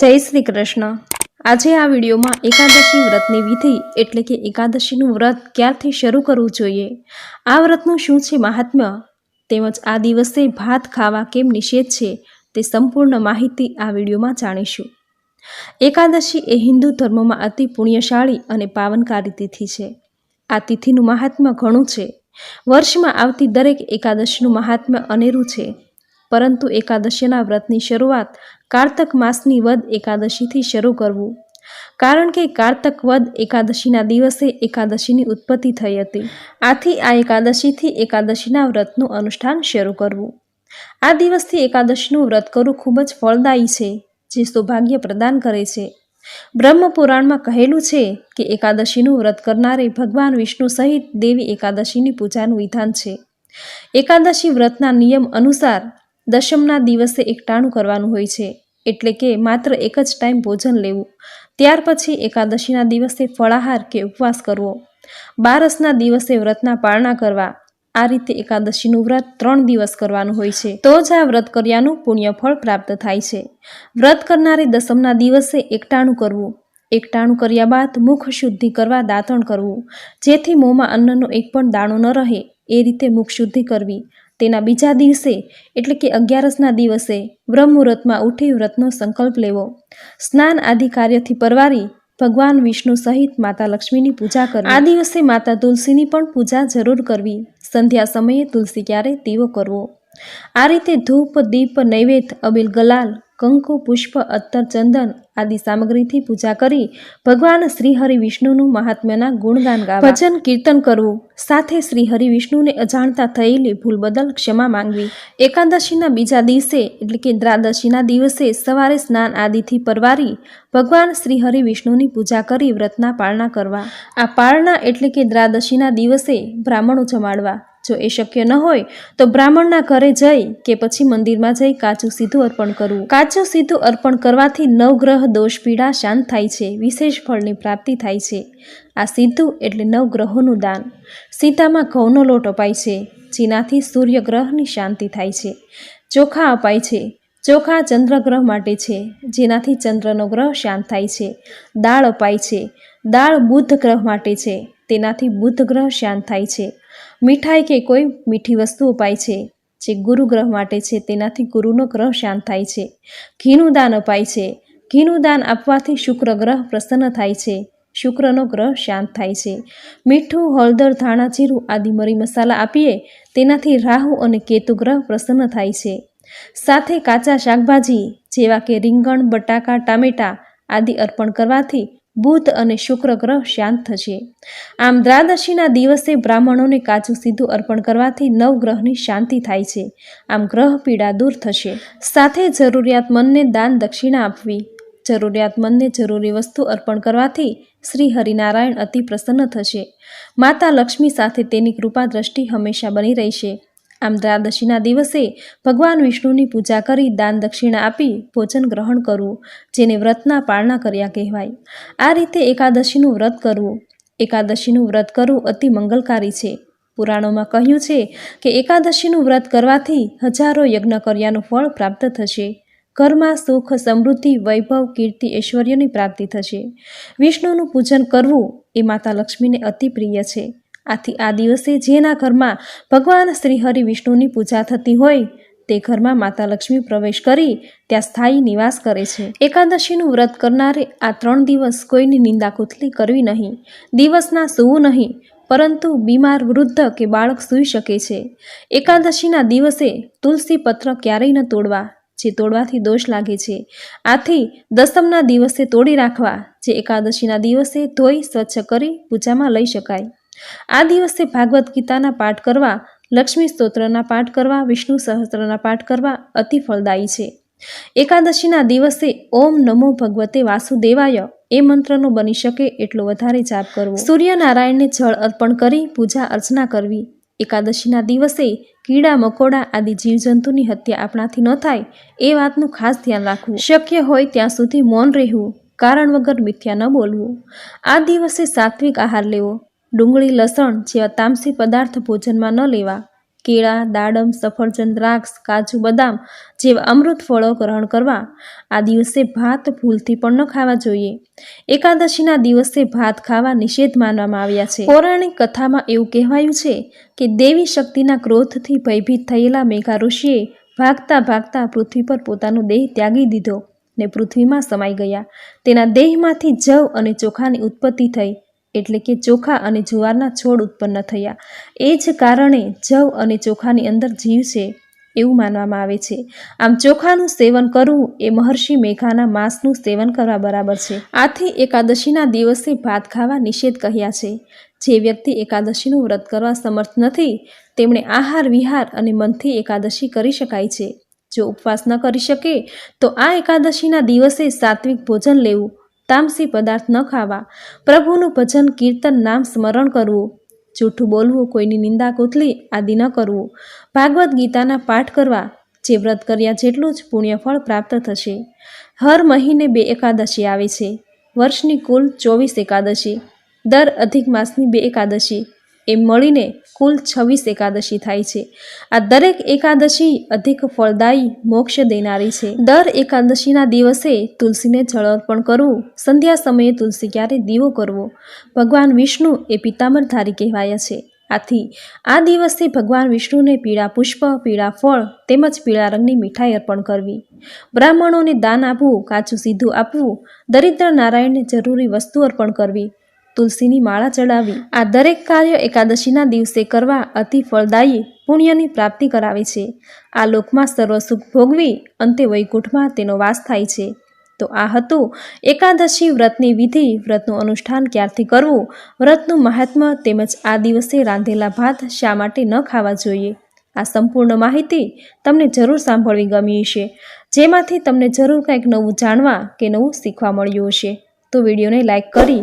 જય શ્રી કૃષ્ણ. આજે આ વિડીયોમાં એકાદશી વ્રતની વિધિ એટલે કે એકાદશીનું વ્રત ક્યારથી શરૂ કરવું જોઈએ? આ વ્રતનું શું છે મહાત્મ્ય? તેમજ આ દિવસે ભાત ખાવા કેમ નિષેધ છે તે સંપૂર્ણ માહિતી આ વિડીયોમાં જાણીશું. એકાદશી એ હિન્દુ ધર્મમાં અતિ પુણ્યશાળી અને પાવનકારી તિથિ છે. આ તિથિનું મહાત્મ્ય ઘણું છે. વર્ષમાં આવતી દરેક એકાદશીનું મહાત્મ્ય અનેરું છે. પરંતુ એકાદશીના વ્રતની શરૂઆત કારતક માસની વદ એકાદશીથી શરૂ કરવું. કારણ કે કારતક વદ એકાદશીના દિવસે એકાદશીની ઉત્પત્તિ થઈ હતી. આથી આ એકાદશીથી એકાદશીના વ્રતનું અનુષ્ઠાન શરૂ કરવું. આ દિવસથી એકાદશીનું વ્રત કરવું ખૂબ જ ફળદાયી છે, જે સૌભાગ્ય પ્રદાન કરે છે. બ્રહ્મપુરાણમાં કહેલું છે કે એકાદશીનું વ્રત કરનારે ભગવાન વિષ્ણુ સહિત દેવી એકાદશીની પૂજાનું વિધાન છે. એકાદશી વ્રતના નિયમ અનુસાર દશમના દિવસે એકટાણું કરવાનું હોય છે, એટલે કે માત્ર એક જ ટાઈમ ભોજન લેવું. ત્યાર પછી એકાદશીના દિવસે ફળાહાર કે ઉપવાસ કરવો. બારસના દિવસે વ્રતના પારણા કરવા. આ રીતે એકાદશીનું વ્રત ત્રણ દિવસ કરવાનું હોય છે. તો જ આ વ્રત કર્યાનું પુણ્યફળ પ્રાપ્ત થાય છે. વ્રત કરનારે દસમના દિવસે એકટાણું કરવું. એકટાણું કર્યા બાદ મુખ શુદ્ધિ કરવા દાંતણ કરવું. જેથી મોંમાં અન્નનો એક પણ દાણો ન રહે, એ રીતે મુખ શુદ્ધિ કરવી. તેના બીજા દિવસે, એટલે કે અગિયારસના દિવસે, બ્રહ્મુહૂર્તમાં ઉઠી વ્રતનો સંકલ્પ લેવો. સ્નાન આદિ કાર્યથી પરવારી ભગવાન વિષ્ણુ સહિત માતા લક્ષ્મીની પૂજા કરવી. આ દિવસે માતા તુલસીની પણ પૂજા જરૂર કરવી. સંધ્યા સમયે તુલસી ક્યારે દીવો કરવો? આ રીતે ધૂપ, દીપ, નૈવેદ્ય, અબિલ, ગલાલ કંકુ, પુષ્પ અત્તર ચંદન આદિ સામગ્રીથી પૂજા કરી ભગવાન શ્રી હરિ વિષ્ણુનું મહાત્મ્યના ગુણગાન ગાવા. ભજન, કીર્તન કરવું, સાથે શ્રી હરિ વિષ્ણુને અજાણતા થયેલી ભૂલ બદલ ક્ષમા માંગવી. એકાદશીના બીજા દિવસે, એટલે કે દ્રાદશીના દિવસે, સવારે સ્નાન આદિથી પરવારી ભગવાન શ્રી હરિ વિષ્ણુની પૂજા કરી વ્રતના પાળના કરવા. આ પાળના એટલે કે દ્રાદશીના દિવસે બ્રાહ્મણો જમાડવા. જો એ શક્ય ન હોય, તો બ્રાહ્મણના ઘરે જઈ કે પછી મંદિરમાં જઈ કાચું સીધું અર્પણ કરવું. કાચું સીધું અર્પણ કરવાથી નવગ્રહ દોષ પીડા શાંત થાય છે, વિશેષ ફળની પ્રાપ્તિ થાય છે. આ સીધું એટલે નવગ્રહોનું દાન. સીતામાં ઘઉંનો લોટ અપાય છે, જેનાથી સૂર્યગ્રહની શાંતિ થાય છે. ચોખા અપાય છે. ચોખા ચંદ્રગ્રહ માટે છે, જેનાથી ચંદ્રનો ગ્રહ શાંત થાય છે. દાળ અપાય છે. દાળ બુધ ગ્રહ માટે છે, તેનાથી બુધ ગ્રહ શાંત થાય છે. મીઠાઈ કે કોઈ મીઠી વસ્તુ અપાય છે, જે ગુરુ ગ્રહ માટે છે, તેનાથી ગુરુનો ગ્રહ શાંત થાય છે. ઘીનું દાન અપાય છે. ઘીનું દાન આપવાથી શુક્ર ગ્રહ પ્રસન્ન થાય છે. શુક્રનો ગ્રહ શાંત થાય છે. મીઠું, હળદર, ધાણા, જીરું આદિ મરી મસાલા આપીએ, તેનાથી રાહુ અને કેતુ ગ્રહ પ્રસન્ન થાય છે. સાથે કાચા શાકભાજી જેવા કે રીંગણ, બટાકા, ટામેટા આદિ અર્પણ કરવાથી બુધ અને શુક્ર ગ્રહ શાંત થશે આમ દ્વાદશીના દિવસે બ્રાહ્મણોને કાચું સીધું અર્પણ કરવાથી નવગ્રહની શાંતિ થાય છે. આમ ગ્રહ પીડા દૂર થશે. સાથે જરૂરિયાતમંદને દાન દક્ષિણા આપવી. જરૂરિયાતમંદને જરૂરી વસ્તુ અર્પણ કરવાથી શ્રી હરિનારાયણ અતિ પ્રસન્ન થશે. માતા લક્ષ્મી સાથે તેની કૃપા દ્રષ્ટિ હંમેશા બની રહેશે. આમ દ્વાદશીના દિવસે ભગવાન વિષ્ણુની પૂજા કરી દાન દક્ષિણા આપી ભોજન ગ્રહણ કરવું, જેને વ્રતના પાળના કર્યા કહેવાય. આ રીતે એકાદશીનું વ્રત કરવું. એકાદશીનું વ્રત કરવું અતિ મંગલકારી છે. પુરાણોમાં કહ્યું છે કે એકાદશીનું વ્રત કરવાથી હજારો યજ્ઞ કર્યાનું ફળ પ્રાપ્ત થશે. ઘરમાં સુખ, સમૃદ્ધિ, વૈભવ, કીર્તિ, ઐશ્વર્યની પ્રાપ્તિ થશે. વિષ્ણુનું પૂજન કરવું એ માતા લક્ષ્મીને અતિ પ્રિય છે. આથી આ દિવસે જેના ઘરમાં ભગવાન શ્રી હરિ વિષ્ણુની પૂજા થતી હોય, તે ઘરમાં માતા લક્ષ્મી પ્રવેશ કરી ત્યાં સ્થાયી નિવાસ કરે છે. એકાદશીનું વ્રત કરનારે આ ત્રણ દિવસ કોઈની નિંદા કુથલી કરવી નહીં. દિવસના સૂવું નહીં, પરંતુ બીમાર વૃદ્ધ કે બાળક સૂઈ શકે છે. એકાદશીના દિવસે તુલસી પત્ર ક્યારેય ન તોડવા, જે તોડવાથી દોષ લાગે છે. આથી દસમના દિવસે તોડી રાખવા, જે એકાદશીના દિવસે ધોઈ, સ્વચ્છ કરી પૂજામાં લઈ શકાય. આ દિવસે ભાગવત ગીતાના પાઠ કરવા, લક્ષ્મી સ્તોત્રના પાઠ કરવા, વિષ્ણુ સહસ્ત્રના પાઠ કરવા અતિ ફળદાયી છે. એકાદશીના દિવસે ઓમ નમો ભગવતે વાસુદેવાય, એ મંત્રનો બની શકે એટલો વધારે જાપ કરવો. સૂર્યનારાયણને જળ અર્પણ કરી પૂજા અર્ચના કરવી. એકાદશીના દિવસે કીડા, મકોડા આદિ જીવજંતુની હત્યા આપણાથી ન થાય, એ વાતનું ખાસ ધ્યાન રાખવું. શક્ય હોય ત્યાં સુધી મૌન રહેવું, કારણ વગર મિથ્યા ન બોલવું. આ દિવસે સાત્વિક આહાર લેવો. ડુંગળી, લસણ જેવા તામસી પદાર્થ ભોજનમાં ન લેવા, કેળા, દાડમ, સફરજન, દ્રાક્ષ, કાજુ, બદામ જેવા અમૃત ફળો ગ્રહણ કરવા, આ દિવસે ભાત ભૂલથી પણ ન ખાવા જોઈએ. એકાદશીના દિવસે ભાત ખાવા નિષેધ માનવામાં આવ્યા છે. પૌરાણિક કથામાં એવું કહેવાયું છે કે દેવી શક્તિના ક્રોધથી ભયભીત થયેલા મેઘા ઋષિએ ભાગતા ભાગતા પૃથ્વી પર પોતાનો દેહ ત્યાગી દીધો ને પૃથ્વીમાં સમાઈ ગયા. તેના દેહમાંથી જવ અને ચોખાની ઉત્પત્તિ થઈ. એટલે કે ચોખા અને જુવારના છોડ ઉત્પન્ન થયા. એ જ કારણે જવ અને ચોખાની અંદર જીવ છે એવું માનવામાં આવે છે. આમ ચોખાનું સેવન કરવું એ મહર્ષિ મેઘાના માંસનું સેવન કરવા બરાબર છે. આથી એકાદશીના દિવસે ભાત ખાવા નિષેધ કહ્યા છે. જે વ્યક્તિ એકાદશીનું વ્રત કરવા સમર્થ નથી, તેમણે આહાર, વિહાર અને મનથી એકાદશી કરી શકાય છે. જો ઉપવાસ ન કરી શકે, તો આ એકાદશીના દિવસે સાત્વિક ભોજન લેવું તામસી પદાર્થ ન ખાવા. પ્રભુનું ભજન કીર્તન નામ સ્મરણ કરવું. જૂઠું બોલવું કોઈની નિંદા કોથલી આદિ ન કરવું. ભાગવદ્ ગીતાના પાઠ કરવા જે વ્રત કર્યા જેટલું જ પુણ્યફળ પ્રાપ્ત થશે. હર મહિને બે એકાદશી આવે છે. વર્ષની કુલ ચોવીસ એકાદશી. દર અધિક માસની બે એકાદશી. એમ મળીને કુલ છવ્વીસ એકાદશી થાય છે. આ દરેક એકાદશી અધિક ફળદાયી મોક્ષ દેનારી છે. દર એકાદશીના દિવસે તુલસીને જળ અર્પણ કરવું, સંધ્યા સમયે તુલસી ક્યારે દીવો કરવો, ભગવાન વિષ્ણુ એ પિતાંબરધારી કહેવાયા છે. આથી, આ દિવસે ભગવાન વિષ્ણુને પીળા પુષ્પ, પીળા ફળ તેમજ પીળા રંગની મીઠાઈ અર્પણ કરવી. બ્રાહ્મણોને દાન આપવું, કાચું સીધું આપવું, દરિદ્ર નારાયણને જરૂરી વસ્તુ અર્પણ કરવી તુલસીની માળા ચડાવી. આ દરેક કાર્ય એકાદશીના દિવસે કરવા અતિ ફળદાયી પુણ્યની પ્રાપ્તિ કરાવે છે. આ લોકમાં સર્વ સુખ ભોગવી અંતે વૈકુંઠમાં તેનો વાસ થાય છે. તો આ હતું એકાદશી વ્રતની વિધિ. વ્રતનું અનુષ્ઠાન ક્યારથી કરવું? વ્રતનું મહાત્મ્ય તેમજ આ દિવસે રાંધેલા ભાત શા માટે ન ખાવા જોઈએ? આ સંપૂર્ણ માહિતી તમને જરૂર સાંભળવી ગમી હશે. જેમાંથી તમને જરૂર કંઈક નવું જાણવા કે નવું શીખવા મળ્યું હશે. તો વિડીયોને લાઇક કરી